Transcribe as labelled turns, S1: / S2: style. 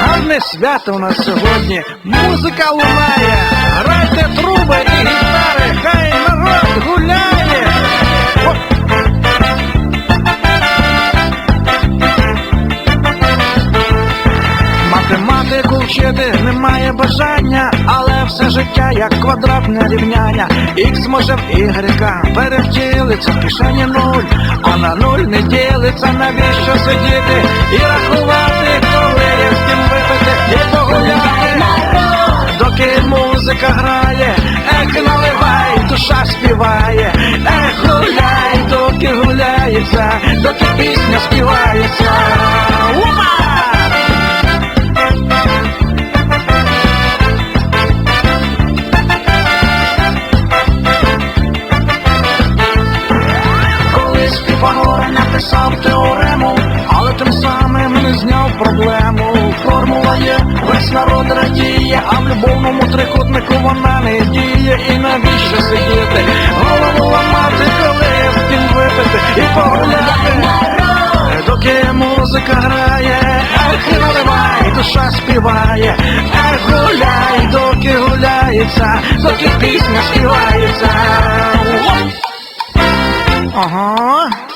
S1: Гарне свято у нас сьогодні, музика лунає, грайте труби і гітари, хай народ гуляє. Математику вчити немає бажання, але все життя як квадратне рівняння. Х може в Y перевтілиться, в кишені нуль, а на нуль не ділиться, навіщо сидіти і рахувати, коли з ким випити і погуляти. Доки музика грає, ех наливай, душа співає, ех гуляй, доки гуляється, доки пісня співається. Ума! Колись Піфагора написав теорему, але тим самим не зняв проблему. Формула є, весь народ радіє, а в любовному трикутнику вона не діє. І навіщо сидіти? Голову ламати, коли з ким випити і погуляти. Доки музика грає, ех наливай, душа співає, ех гуляй, доки гуляється, доки пісня співається. Ага.